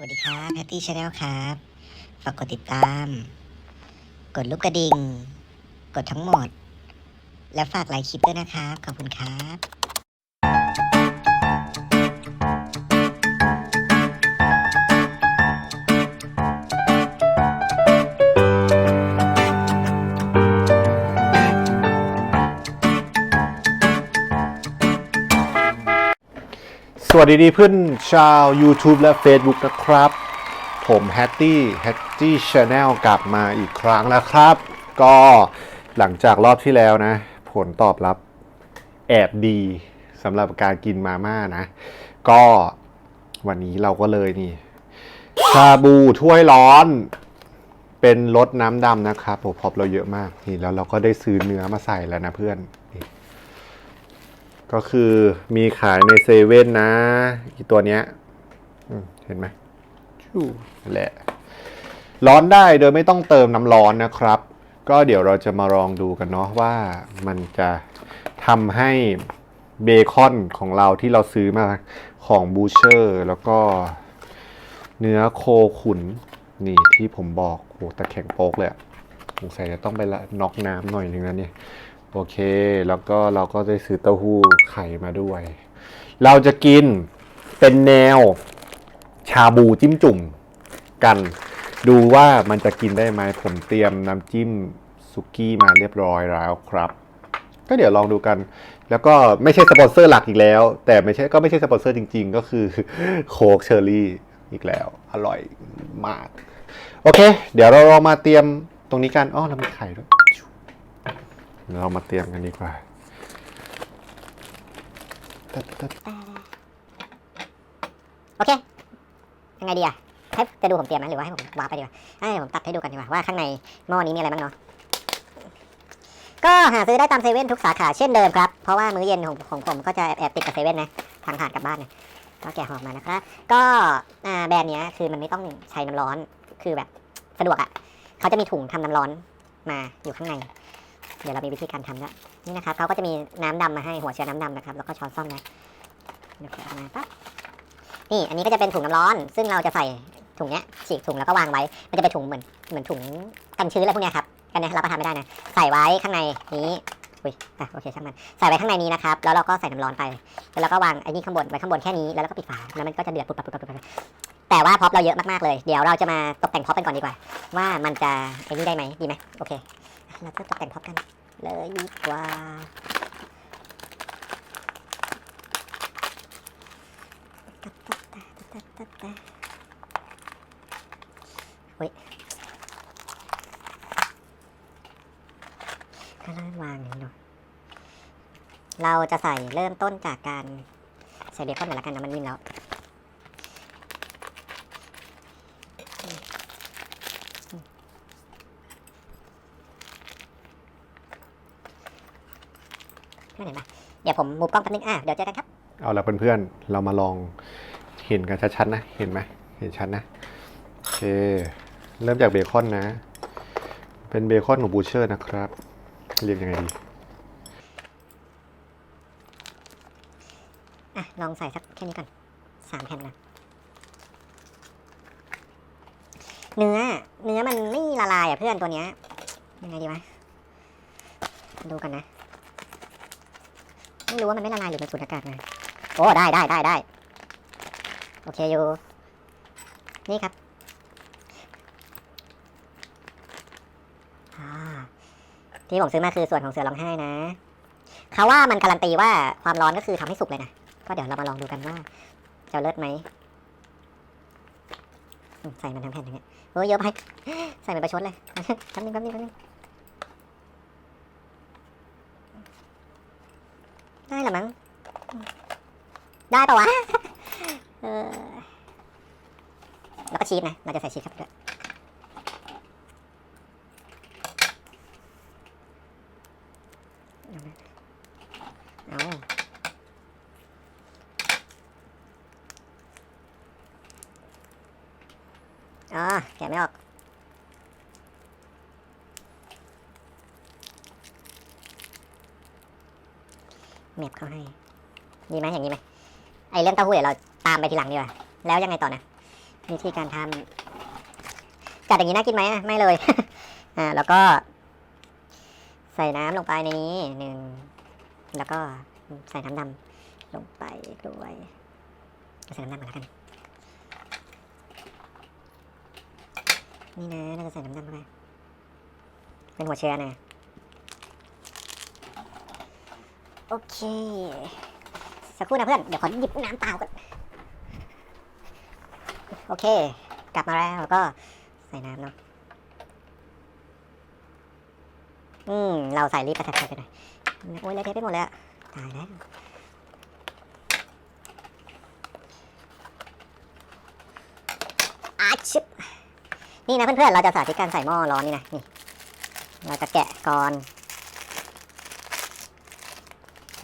สวัสดีครับแพตตี้ชาแนลครับ ฝากกดติดตาม กดลูกกระดิ่ง กดทั้งหมด และฝากไลค์คลิปด้วยนะครับ ขอบคุณครับ วัสดีดีเพื่อนชาว YouTube และ Facebook นะครับ ผมแฮตตี้แฮตตี้ชาแนลกลับมาอีกครั้งแล้วครับ ก็หลังจากรอบที่แล้วนะ ผลตอบรับแอบดีสำหรับการกินมาม่านะ ก็วันนี้เราก็เลยนี่ ชาบูถ้วยร้อน เป็นรสน้ำดำนะครับโอ้พอบเราเยอะมากนี่แล้วเราก็ได้ซื้อเนื้อมาใส่แล้วนะเพื่อน ก็คือมีขายในเซเว่นนะอีตัวเนี้ยอืมเห็นไหมชูนั่นแหละ ร้อนได้โดยไม่ต้องเติมน้ำร้อนนะครับ ก็เดี๋ยวเราจะมาลองดูกันเนาะว่ามันจะทำให้เบคอนของเราที่เราซื้อมาของบูเชอร์แล้วก็เนื้อโคขุน นี่ที่ผมบอกโหตะแข็งโป๊กเลยอะสงสัยจะต้องไปละน็อกน้ำหน่อยนึงนะเนี่ย โอเค แล้วก็เราก็ได้ซื้อเต้าหู้ไข่มาด้วย เราจะกินเป็นแนวชาบูจิ้มจุ่มกัน ดูว่ามันจะกินได้ไหมผมเตรียมน้ำจิ้มสุกี้มาเรียบร้อยแล้วครับ ก็เดี๋ยวลองดูกัน แล้วก็ไม่ใช่สปอนเซอร์หลักอีกแล้ว แต่ไม่ใช่ก็ไม่ใช่สปอนเซอร์จริง ๆ ก็คือโคกเชอร์รี่อีกแล้ว อร่อยมาก โอเค เดี๋ยวเราลองมาเตรียมตรงนี้กันอ๋อเรามีไข่ด้วย เรามาเตรียมกันดีกว่าตัดตัดโอเค ยังไงดีอะให้จะดูผมเตรียมไหมหรือว่าให้ผมวาร์ปไปดีกว่าให้ผมตัดให้ดูกันดีกว่าว่าข้างในหม้อนี้มีอะไรบ้างเนาะ ก็หาซื้อได้ตามเซเว่นทุกสาขาเช่นเดิมครับ เพราะว่ามื้อเย็นของของผมก็จะแอบติดกับเซเว่นนะทางผ่านกลับบ้านนะก็แกะห่อมานะครับ ก็อ่าแบรนด์เนี้ยคือมันไม่ต้องใช้น้ำร้อน คือแบบสะดวกอะ่ะ เขาจะมีถุงทำน้ำร้อนมาอยู่ข้างใน เดี๋ยวเรามีวิธีการทำด้วนี่นะครับเขาก็จะมีน้ำดำมาให้หัวเชื้อน้ำดำนะครับ แล้วก็ช้อนซ่อมนะเดี๋ยวออกมาปั๊บนี่อันนี้ก็จะเป็นถุงน้ำร้อน ซึ่งเราจะใส่ถุงเนี้ยฉีกถุงแล้วก็วางไว้ มันจะเป็นถุงเหมือนเหมือนถุงกันชื้นอะไรพวกเนี้ยครับกันเนี่ยรับประทานไม่ได้นะ ใส่ไว้ข้างในนี้อุ้ยอะโอเคช่างมันใส่ไว้ข้างในนี้นะครับ แล้วเราก็ใส่น้ำร้อนไป แล้วเราก็วางไอ้นี่ข้างบนไว้ข้างบนแค่นี้ แล้วเราก็ปิดฝา แล้วมันก็จะเดือดปุบปับปุบปับปุบปับแต่ว่าพ็อปเราเยอะมากๆเลย เดี๋ยวเราจะมาตกแต่งพ็อปกันก่อนดีกว่า ว่ามันจะไอ้นี่ได้ไหมดีไหมโอเค เราก็ตกแต่งพ็อปกัน เลยดีกว่าก็เริ่มวางอย่างนี้เนาะเราจะใส่เริ่มต้นจากการใส่เบคอนก่อนละกันนะมันนิ่มแล้ว เพื่อนเห็นปะเดี๋ยวผมมูฟกล้องแป๊บนึงอะเดี๋ยวเจอกันครับ เอาละเพื่อนๆ เรามาลองเห็นกันชัดๆนะ เห็นไหมเห็นชัดนะ โอเค เริ่มจากเบคอนนะ เป็นเบคอนของบูเชอร์นะครับ เรียกยังไงดีอะลองใส่สักแค่นี้ก่อนสามแผ่นนะเนื้อ เนื้อมันไม่ละลายอะเพื่อนตัวเนี้ยยังไงดีวะ ดูกันนะ ไม่รู้ว่ามันไม่ละลายหรือมันสูดอากาศมาโอ้ได้ได้ได้ได้โอเคอยู่ นี่ครับที่ผมซื้อมาคือส่วนของเสือร้องไห้นะเขาว่ามันการันตีว่าความร้อนก็คือทำให้สุกเลยนะ ก็เดี๋ยวเรามาลองดูกันว่าจะเลิศไหมใส่มันทั้งแผ่นอย่างเงี้ยโอ้ยเยอะไป ใส่เหมือนประชดเลยแป๊บนึงแป๊บนึงแป๊บนึง ได้เหรอมั้ง ได้ปะวะ เออ แล้วก็ชีสนะ เราจะใส่ชีสครับด้วยเอา อ๋อแกะไม่ออก เม็บเขาให้ ดีไหมอย่างนี้ไหมไอ เต้าหู้เดี๋ยวเราตามไปทีหลังดีกว่า แล้วยังไงต่อนะ วิธีการทำจัดอย่างนี้น่ากินไหมอะไม่เลย อ่า แล้วก็ ใส่น้ำลงไปในนี้หนึ่ง แล้วก็ใส่น้ำดำลงไปด้วยใส่น้ำดำก่อนแล้วกัน นี่นะเราจะใส่น้ำดำเข้าไปเป็นหัวเชื้อนะ โอเค สักครู่นะเพื่อน เดี๋ยวขอหยิบน้ำเปล่าก่อน โอเค กลับมาแล้วแล้วก็ใส่น้ำเนาะ อืม เราใส่รีบกระแทกไปหน่อยโอ้ยเละเทะไปหมดเลยอะตายแล้วอาชิบนี่นะเพื่อนๆ เราจะสาธิตการใส่หม้อร้อนนี่นะ นี่ เราจะแกะก่อน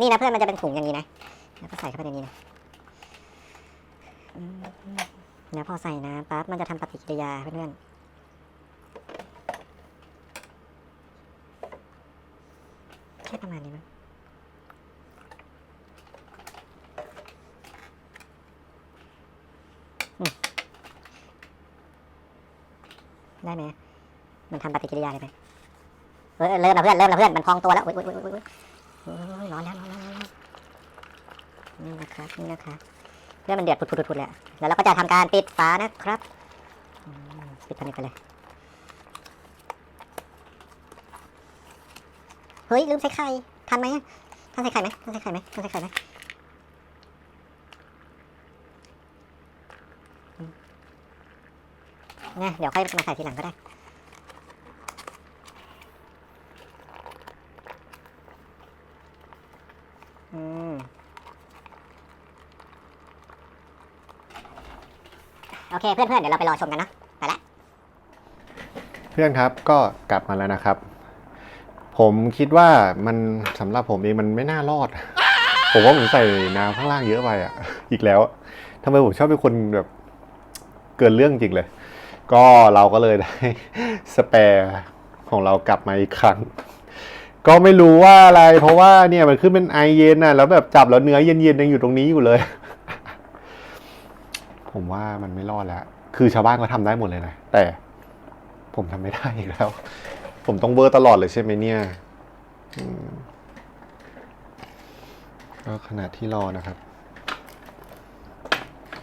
นี่นะเพื่อนมันจะเป็นถุงอย่างนี้นะ แล้วก็ใส่เข้าไปในนี้นะอืมแล้วพอใส่น้ำปั๊บมันจะทำปฏิกิริยาเพื่อนๆแค่ประมาณนี้มั้งได้ไหมมันทำปฏิกิริยาเลยไหมเออเออเริ่มแล้วเพื่อน เริ่มแล้วเพื่อน มันพองตัวแล้วโอ๊ยโอ๊ยโอ๊ยโอ้ยร้อนแล้วร้อนแล้ว นี่นะครับนี่นะครับเรื่องมันเดือดพุดๆๆเลยอะแล้วเราก็จะทำการปิดฝานะครับปิดสนิทไปเลยเฮ้ยลืมใส่ไข่ทันไหมทันใส่ไข่ไหมทันใส่ไข่ไหมทันใส่ไข่ไหมอืมเนี่ยเดี๋ยวค่อยมาใส่ทีหลังก็ได้ อืม โอเคเพื่อนๆเดี๋ยวเราไปรอชมกันเนาะเพื่อนครับก็กลับมาแล้วนะครับ ผมคิดว่ามันสำหรับผมเองมันไม่น่ารอด ผมว่าผมใส่น้ำข้างล่างเยอะไปอะ อีกแล้วทำไมผมชอบเป็นคนแบบเกินเรื่องจริงเลย ก็เราก็เลยได้สเปร์ของเรากลับมาอีกครั้ง ก็ไม่รู้ว่าอะไร เพราะว่าเนี่ยมันขึ้นเป็นไอเย็นน่ะแล้วแบบจับแล้วเนื้อเย็นๆยังอยู่ตรงนี้อยู่เลย ผมว่ามันไม่รอดแล้ว คือชาวบ้านเขาทำได้หมดเลยนะ แต่ผมทำไม่ได้อีกแล้ว ผมต้องเบอร์ตลอดเลยใช่ไหมเนี่ยอืมก็ขณะที่รอนะครับ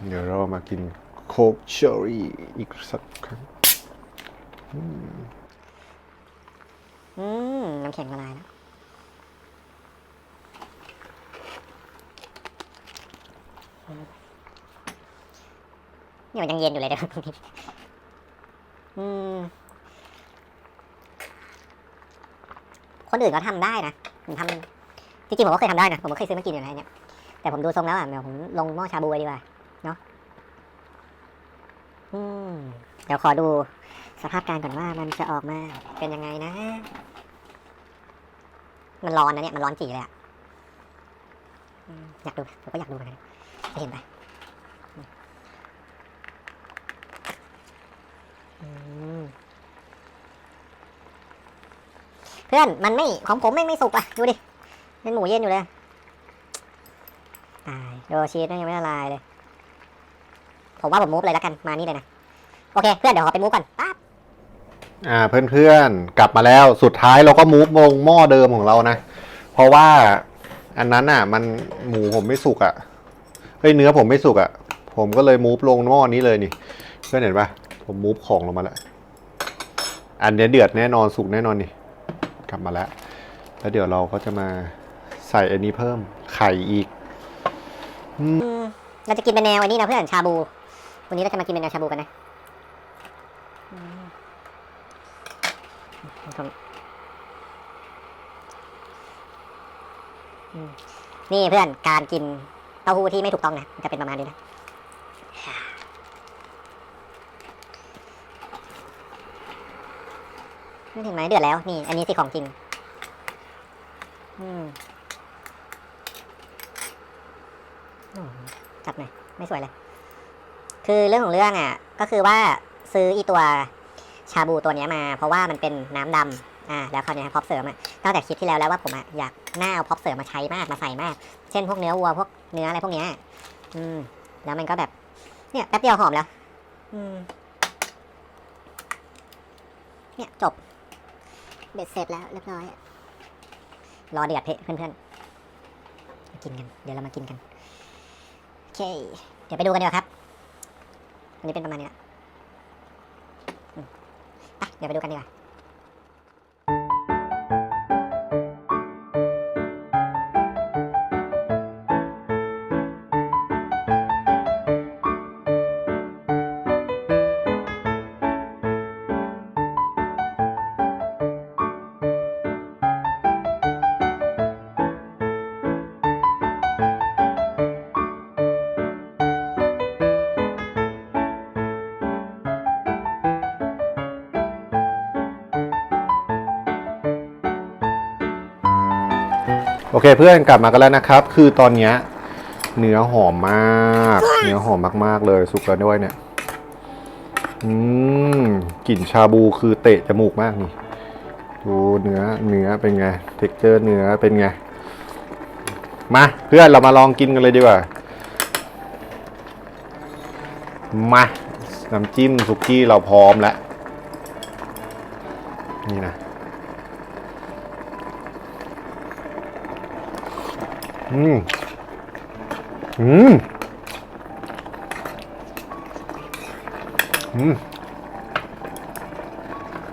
เดี๋ยวเรามากินโคกเชอรี่อีกสักครั้ง อืมน้ำแข็งละลายแล้ว นี่มันยังเย็นอยู่เลยเดี๋ยวอืมคนอื่นเขาทำได้นะผมทำจริงๆผมก็เคยทำได้นะผมก็เคยซื้อมากินอยู่นะเนี่ยแต่ผมดูทรงแล้วอะเดี๋ยวผมลงหม้อชาบูไว้ดีกว่าเนาะอืมเดี๋ยวขอดูสภาพการก่อนว่ามันจะออกมาเป็นยังไงนะ มันร้อนนะเนี่ยมันร้อนจีเลยอะอืมอยากดูผมก็อยากดูเหมือนกันจะเห็นไหมอืมเพื่อนมันไม่ของผมไม่ไม่สุกอะดูดิเป็นหมูเย็นอยู่เลยตายโดชีสยังไม่ละลายเลย ผมว่าผมมูฟเลยแล้วกันมานี่เลยนะโอเค เพื่อนเดี๋ยวขอไปมูฟก่อนปั๊บอ่าเพื่อนๆกลับมาแล้วสุดท้ายเราก็มูฟลงหม้อเดิมของเรานะ เพราะว่าอันนั้นอะ มันหมูผมไม่สุกอะเฮ้ยเนื้อผมไม่สุกอะ ผมก็เลยมูฟลงหม้อนี้เลยนี่ เพื่อนเห็นปะผมมูฟของลงมาแล้วอันเนี้ยเดือดแน่นอนสุกแน่นอนนี่ กลับมาแล้ว แล้วเดี๋ยวเราก็จะมาใส่อันนี้เพิ่มไข่อีกอืมเราจะกินเป็นแนวอ้นี่นะเพื่อนชาบู วันนี้เราจะมากินเป็นแนวชาบูกันนะนี่เพื่อนการกินเต้าหู้ที่ไม่ถูกต้องนะจะเป็นประมาณนี้นะ นี่เห็นไหมเดือดแล้วนี่ อันนี้สิของจริง อืมจับหน่อยไม่สวยเลย คือเรื่องของเรื่องอะ ก็คือว่าซื้ออีตัวชาบูตัวนี้มา เพราะว่ามันเป็นน้ำดำอ่าแล้วคราวเนี้พ็อปเสริมอะตั้งแต่คลิปที่แล้วแล้วว่าผมอะอยากหน้าเอาพ็อปเสริมมาใช้มากมาใส่มาก เช่นพวกเนื้อวัวพวกเนื้ออะไรพวกเนี้ยอืม แล้วมันก็แบบ เนี่ยแป๊บเดียวหอมแล้ว อืม เนี่ยจบ เบ็ดเสร็จแล้วเรียบร้อย รอเดือดเพื่อนเพื่อนๆมากินกัน เดี๋ยวเรามากินกัน โอเค เดี๋ยวไปดูกันดีกว่าครับ วันนี้เป็นประมาณนี้ละไปเดี๋ยวไปดูกันดีกว่า โอเคเพื่อนกลับมากันแล้วนะครับ คือตอนเนี้ยเนื้อหอมมาก เนื้อหอมมาก ๆ เลยสุกแล้วด้วยเนี่ยอืมกลิ่นชาบูคือเตะจมูกมากนี่ดูเนื้อเนื้อเป็นไงเท็กเจอร์เนื้อเป็นไงมาเพื่อนเรามาลองกินกันเลยดีกว่ามาน้ำจิ้มสุกี้เราพร้อมแล้วนี่นะ อืม อืม อืม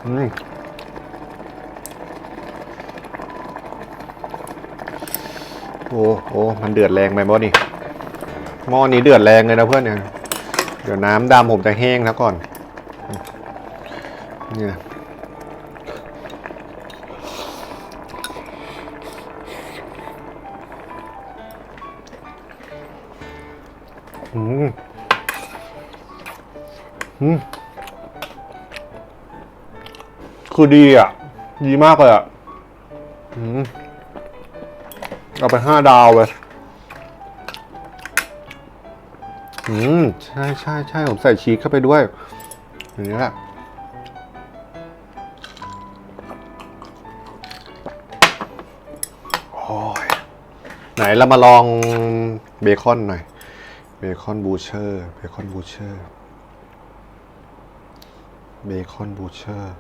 อืมโอ้โอ้มันเดือดแรงไปหมดนี่หม้อนี้เดือดแรงเลยนะเพื่อนเนี่ย เดี๋ยวน้ำดำผมจะแห้งแล้วก่อน นี่นะ คือดีอะ ดีมากเลยอะเอาไปห้าดาวเลยอืม ใช่ใช่ใช่ผมใส่ชีสเข้าไปด้วย อย่างนี้แหละโอ้ยไหนเรามาลองเบคอนหน่อย เบคอนบูเชอร์ เบคอนบูเชอร์ เบคอนบูเชอร์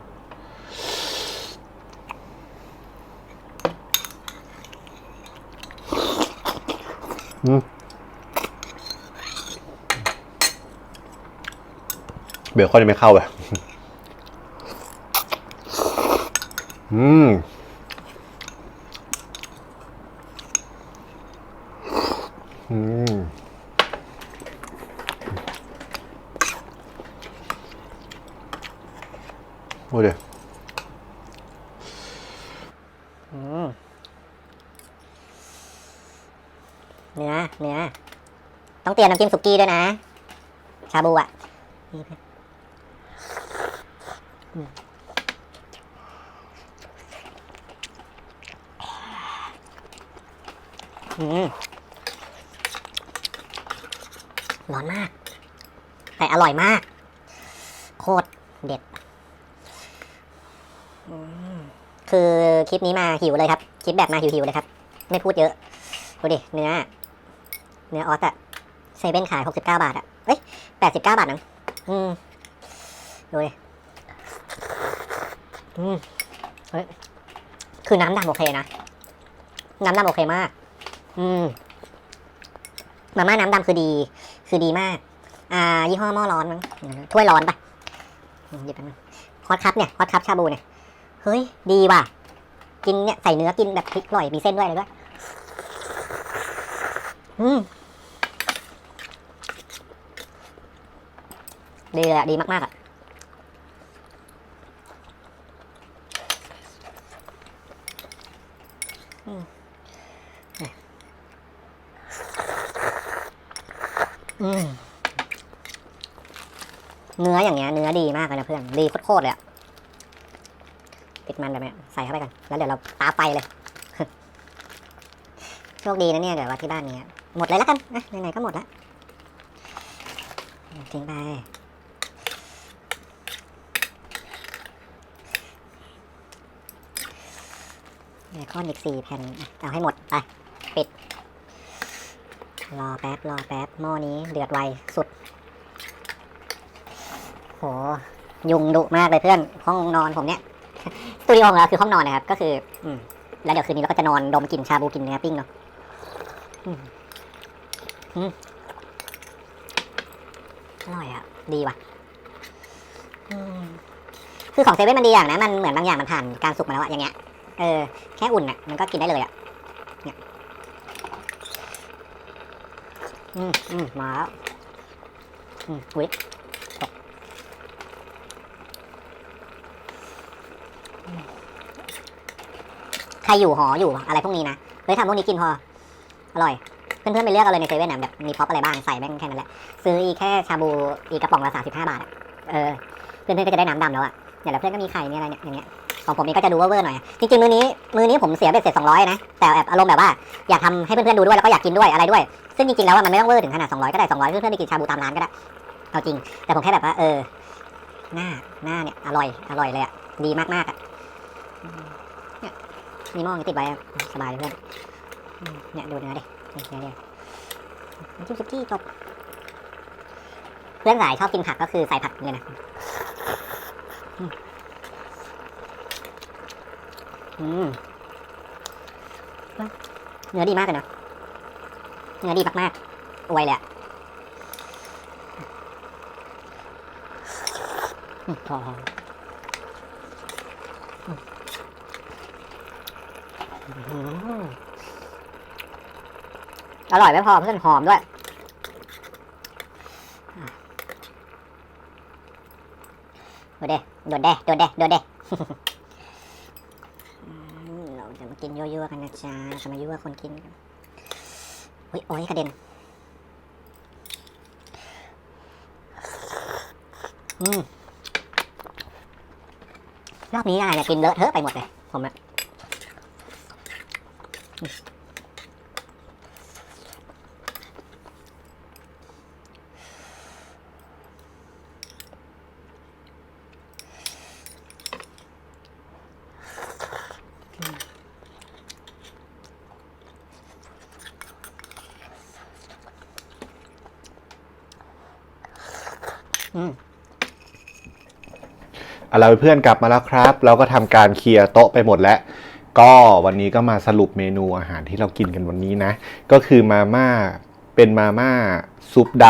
เบคอนยังไม่เข้าเลยอืม อืม โอ้เดี๋ยว อืม เนื้อ เนื้อ ต้องเตรียน้ำจิ้มสุกี้ด้วยนะ ชาบูอะนี่เพื่อนอืมอืมร้อนมาก แต่อร่อยมาก โคตรเด็ด คือคลิปนี้มาหิวเลยครับ คลิปแบบมาหิวๆเลยครับ ไม่พูดเยอะ ดูดิ เนื้อ เนื้อออสอะ เซเว่นขายหกสิบเก้าบาทอะเอ้ยแปดสิบเก้าบาทนังอืมดูดิอืมเฮ้ยคือน้ำดำโอเคนะ น้ำดำโอเคมาก อืมมาม่าน้ำดำคือดี คือดีมาก อ่า ยี่ห้อหม้อร้อนมั้งถ้วยร้อนปะหยิบไปบนึงฮอตคัพเนี่ยฮอตคัพชาบูเนี่ย เฮ้ย ดีว่ะ กินเนี่ยใส่เนื้อกินแบบพริกอร่อยมีเส้นด้วยอะไรด้วย อืม ดีเลยอะดีมากๆอะอืมอืมเนื้ออย่างเงี้ยเนื้อดีมากเลยนะเพื่อน ดีโคตรๆเลยอะติดมันแบบเนี้ยใส่เข้าไปกัน แล้วเดี๋ยวเราตาไฟเลย โชคดีนะเนี่ยเดี๋ยวว่าที่บ้านนี้หมดเลยแล้วกันนะไหนๆก็หมดแล้วทิ้งไป เบคอนอีกสี่แผ่น เอาให้หมด ไป ปิด รอแป๊บ รอแป๊บ หม้อนี้เดือดไวสุด โห ยุงดุมากเลยเพื่อน ห้องนอนผมเนี่ยสตูดิโอของเราคือห้องนอนนะครับ ก็คือ อืม แล้วเดี๋ยวคืนนี้เราก็จะนอนดมกลิ่นชาบูกินเนื้อปิ้งเนาะอร่อยอะ ดีว่ะคือของเซเว่นมันดีอย่างนะ มันเหมือนบางอย่างมันผ่านการสุกมาแล้วอะอย่างเงี้ย เออ แค่อุ่นอะ มันก็กินได้เลยอะเนี่ยอืมอืมมาแล้วอืมอุ้ยใครอยู่หออยู่อะไรพวกนี้นะ เฮ้ยทำพวกนี้กินพอ อร่อย เพื่อนๆไปเลือกเอาเลยในเซเว่นนะแบบมีพ็อปอะไรบ้างใส่แม่งแค่นั้นแหละ ซื้ออีแค่ชาบูอีกระป๋องละสามสิบห้าบาทอะเออ เพื่อนๆก็จะได้น้ำดำแล้วอะเนี่ยแล้วเพื่อนก็มีไข่มีอะไรเนี่ยอย่างเงี้ย ของผมนี่ก็จะดูเวอร์หน่อย จริงๆ มือนี้มือนี้ผมเสียเบ็ดเสร็จสองร้อยนะ แต่แบบอารมณ์แบบว่าอยากทำให้เพื่อนๆดูด้วยแล้วก็อยากกินด้วยอะไรด้วย ซึ่งจริงๆ แล้วมันไม่ต้องเวอร์ถึงขนาดสองร้อยก็ได้สองร้อยเพื่อนๆไปกินชาบูตามร้านก็ได้ เอาจริง แต่ผมแค่แบบว่าเออ หน้าหน้าเนี่ยอร่อยอร่อยเลยอะดีมากๆอะอืมเนี่ยมีหม้ออย่างนี้ติดไว้สบายเลยเพื่อน เนี่ยดูเนื้อดิเนื้อดิจิ้มซุกี้จบเพื่อนสายชอบกินผักก็คือใส่ผักเลยนะ อืมเนื้อดีมากเลยนะเนื้อดีมากๆอวยเลยอะพอออร่อยไม่พอเพื่อนหอมด้วยโดดเด้โดดเด้โดดเด้โดดเด้ อืมเราจะมากินยั่วๆกัน นะจ๊ะจะมายั่วคนกินกันเฮ้ยโอ้ยกระเด็น อืมรอบนี้อะไรเนี่ยกินเลอะเทอะไปหมดเลย ผมอะอืม เอาละเพื่อนกลับมาแล้วครับ เราก็ทำการเคลียร์โต๊ะไปหมดแล้ว ก็วันนี้ก็มาสรุปเมนูอาหารที่เรากินกันวันนี้นะ ก็คือมาม่าเป็นมาม่าซุปด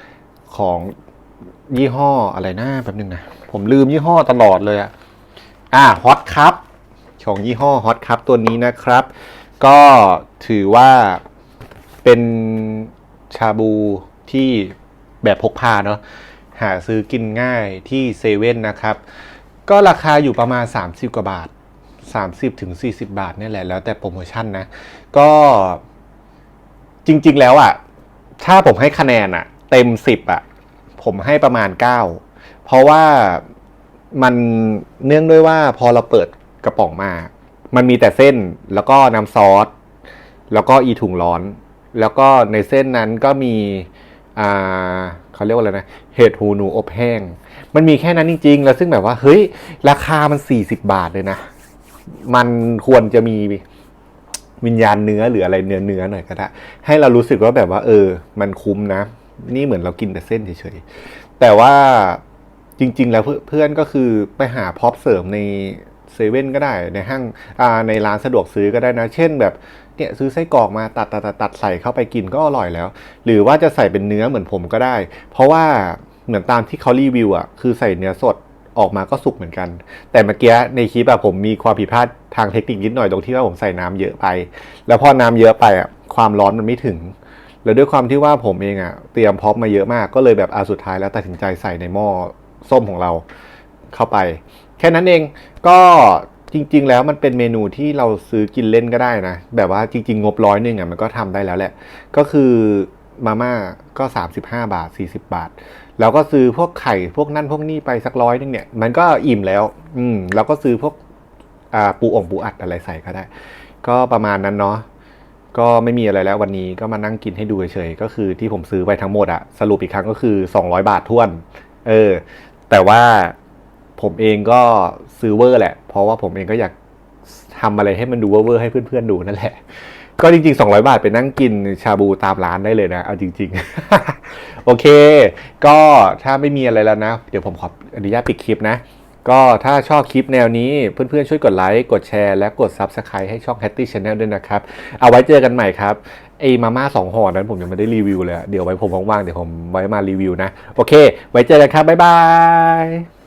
ำของยี่ห้ออะไรนะแป๊บนึงนะ ผมลืมยี่ห้อตลอดเลยอะอ่าฮอตครับของยี่ห้อฮอตครับตัวนี้นะครับ ก็ถือว่าเป็นชาบูที่แบบพกพาเนาะ หาซื้อกินง่ายที่เซเว่นนะครับ ก็ราคาอยู่ประมาณ 30 กว่าบาท 30ถึง40 บาทนี่แหละแล้วแต่โปรโมชั่นนะ ก็จริง ๆ แล้วอะ่ะ ถ้าผมให้คะแนนอะ่ะ เต็ม 10อะ่ะ ผมให้ประมาณ 9 เพราะว่ามันเนื่องด้วยว่าพอเราเปิดกระป๋องมา มันมีแต่เส้นแล้วก็น้ำซอส แล้วก็อีถุงร้อน แล้วก็ในเส้นนั้นก็มี เขาเรียกว่าอะไรนะ เห็ดหูหนูอบแห้ง มันมีแค่นั้นจริง ๆ แล้วซึ่งแบบว่า เฮ้ย ราคามัน 40 บาทเลยนะ มันควรจะมีวิญญาณเนื้อหรืออะไรเนื้อเนื้อๆหน่อยก็ได้ ให้เรารู้สึกว่าแบบว่า เออ มันคุ้มนะ นี่เหมือนเรากินแต่เส้นเฉยๆ แต่ว่าจริง ๆ แล้วเพื่อนก็คือไปหาพร็อพเสริมในเซเว่นก็ได้ในห้างในร้านสะดวกซื้อก็ได้นะ เช่นแบบ เนี่ยซื้อไส้กรอกมาตัดตัดตัดใส่เข้าไปกินก็อร่อยแล้ว หรือว่าจะใส่เป็นเนื้อเหมือนผมก็ได้ เพราะว่าเหมือนตามที่เขารีวิวอะคือใส่เนื้อสดออกมาก็สุกเหมือนกัน แต่เมื่อกี้ในคลิปอะผมมีความผิดพลาดทางเทคนิคนิดหน่อยตรงที่ว่าผมใส่น้ำเยอะไป แล้วพอน้ำเยอะไปอะความร้อนมันไม่ถึง แล้วด้วยความที่ว่าผมเองอะเตรียมพร็อพมาเยอะมาก ก็เลยแบบอาสุดท้ายแล้วตัดสินใจใส่ในหม้อส้มของเราเข้าไป แค่นั้นเองก็ จริง ๆ แล้วมันเป็นเมนูที่เราซื้อกินเล่นก็ได้นะ แบบว่าจริง ๆ งบร้อยหนึ่งอะมันก็ทำได้แล้วแหละ ก็คือมาม่าก็ 35 บาท 40 บาท แล้วก็ซื้อพวกไข่พวกนั่นพวกนี้ไปสักร้อยนึงเนี่ย มันก็อิ่มแล้ว อืมแล้วก็ซื้อพวกอ่าปูอ่งปูอัดอะไรใส่ก็ได้ ก็ประมาณนั้นเนาะก็ไม่มีอะไรแล้ววันนี้ก็มานั่งกินให้ดูเฉยๆก็คือที่ผมซื้อไปทั้งหมดอะสรุปอีกครั้งก็คือ 200 บาทท้วน เออ แต่ว่าผมเองก็ซื้อเวอร์แหละ เพราะว่าผมเองก็อยากทำอะไรให้มันดูเวอร์ให้เพื่อนๆดูนั่นแหละ ก็จริง ๆ 200 บาทไปนั่งกินชาบูตามร้านได้เลยนะ เอาจริง ๆ โอเค ก็ถ้าไม่มีอะไรแล้วนะ เดี๋ยวผมขออนุญาตปิดคลิปนะ ก็ถ้าชอบคลิปแนวนี้เพื่อนๆช่วยกดไลค์กดแชร์และกด Subscribe ให้ช่อง Hatty Channel ด้วยนะครับ เอาไว้เจอกันใหม่ครับไอมาม่าสองห่อนั้นผมยังไม่ได้รีวิวเลย เดี๋ยวไว้ผมว่างๆเดี๋ยวผมไว้มารีวิวนะ โอเค ไว้เจอกันครับบ๊ายบาย